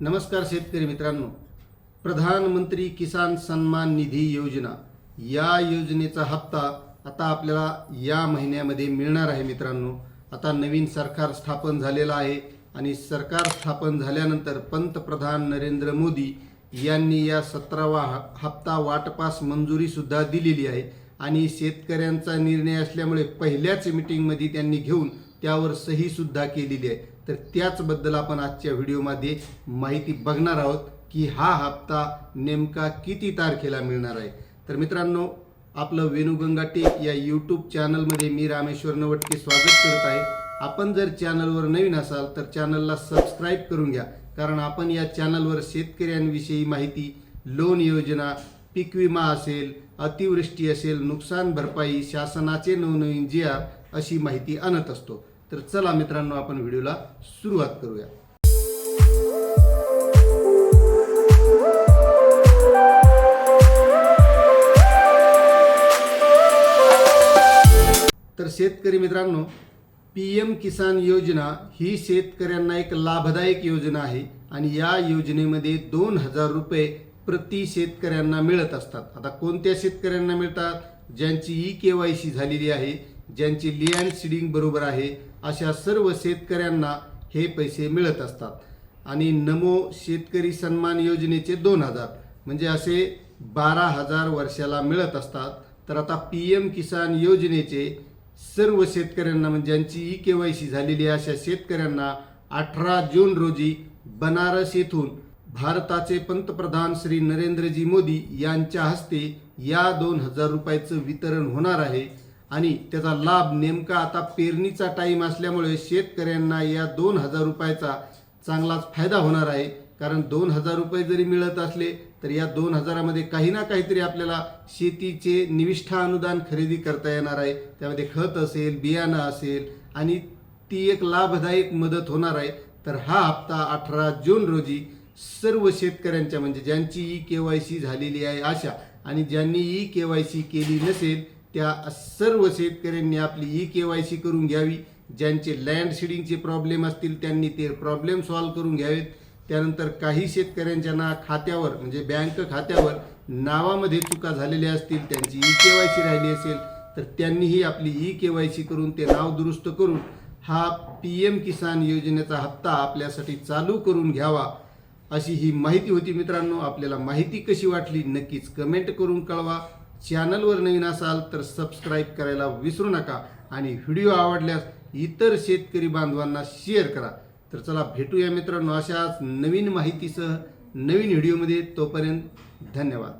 नमस्कार शेतकरी मित्रांनो. प्रधानमंत्री किसान सन्मान निधी योजना. या योजनेचा हप्ता आता आपल्याला या महिन्यामध्ये मिळणार आहे मित्रांनो. आता नवीन सरकार स्थापन झालेलं आहे आणि सरकार स्थापन झाल्यानंतर पंतप्रधान नरेंद्र मोदी यांनी या सतरावा ह- हप्ता वाटपास मंजुरीसुद्धा दिलेली आहे आणि शेतकऱ्यांचा निर्णय असल्यामुळे पहिल्याच मिटिंगमध्ये त्यांनी घेऊन त्यावर सहीसुद्धा केलेली आहे. तर त्याचबद्दल आपण आजच्या व्हिडिओमध्ये माहिती बघणार आहोत की हा हप्ता नेमका किती तारखेला मिळणार आहे. तर मित्रांनो आपलं वेणुगंगाटे या यूट्यूब चॅनलमध्ये मी रामेश्वर नवटके स्वागत करत आहे. आपण जर चॅनलवर नवीन असाल तर चॅनलला सबस्क्राईब करून घ्या. कारण आपण या चॅनलवर शेतकऱ्यांविषयी माहिती लोन योजना पीक विमा असेल अतिवृष्टी असेल नुकसान भरपाई शासनाचे नवनवीन जी आर अशी माहिती आणत असतो. तर चला मित्रांनो आपण व्हिडिओला सुरुवात करूया. तर शेतकरी मित्रांनो पी एम किसान योजना ही शेतकऱ्यांना एक लाभदायक योजना आहे आणि या योजनेमध्ये दोन हजार रुपये प्रति शेतकऱ्यांना मिळत असतात. आता कोणत्या शेतकऱ्यांना मिळतात? ज्यांची ई के वाय सी झालेली आहे ज्यांची लिअँड सीडिंग बरोबर आहे अशा सर्व शेतकऱ्यांना हे पैसे मिळत असतात. आणि नमो शेतकरी सन्मान योजनेचे दोन हजार म्हणजे असे बारा हजार वर्षाला मिळत असतात. तर आता पी एम किसान योजनेचे सर्व शेतकऱ्यांना म्हणजे ज्यांची ई के वाय सी झालेली आहे अशा शेतकऱ्यांना अठरा जून रोजी बनारस येथून भारताचे पंतप्रधान श्री नरेंद्रजी मोदी यांच्या हस्ते या दोन हजार रुपयाचं वितरण होणार आहे. आणि त्याचा लाभ नेमका आता पेरणीचा टाईम असल्यामुळे शेतकऱ्यांना या दोन हजार रुपयाचा चांगलाच फायदा होणार आहे. कारण दोन हजार रुपये जरी मिळत असले तर या दोन हजारामध्ये काही ना काहीतरी आपल्याला शेतीचे निविष्ठा अनुदान खरेदी करता येणार आहे. त्यामध्ये खत असेल बियाणं असेल आणि ती एक लाभदायक मदत होणार आहे. तर हा हप्ता अठरा जून रोजी सर्व शेतकऱ्यांच्या म्हणजे ज्यांची ई के वाय सी झालेली आहे अशा आणि ज्यांनी ई के वाय सी केली नसेल त्या सर्व शेतकऱ्यांनी आपली ई के वाय सी करून घ्यावी. ज्यांचे लँड शिडिंगचे प्रॉब्लेम असतील त्यांनी ते प्रॉब्लेम सॉल्व्ह करून घ्यावेत. त्यानंतर काही शेतकऱ्यांच्या ना खात्यावर म्हणजे बँक खात्यावर नावामध्ये चुका झालेल्या असतील त्यांची ई के वाय सी राहिली असेल तर त्यांनीही आपली ई के वाय सी करून ते नाव दुरुस्त करून हा पी एम किसान योजनेचा हप्ता आपल्यासाठी चालू करून घ्यावा अशी ही माहिती होती मित्रांनो. आपल्याला माहिती कशी वाटली नक्कीच कमेंट करून कळवा. चॅनलवर नवीन असाल तर सबस्क्राईब करायला विसरू नका आणि व्हिडिओ आवडल्यास इतर शेतकरी बांधवांना शेअर करा. तर चला भेटूया मित्रांनो अशाच नवीन माहितीसह नवीन व्हिडिओमध्ये. तोपर्यंत धन्यवाद.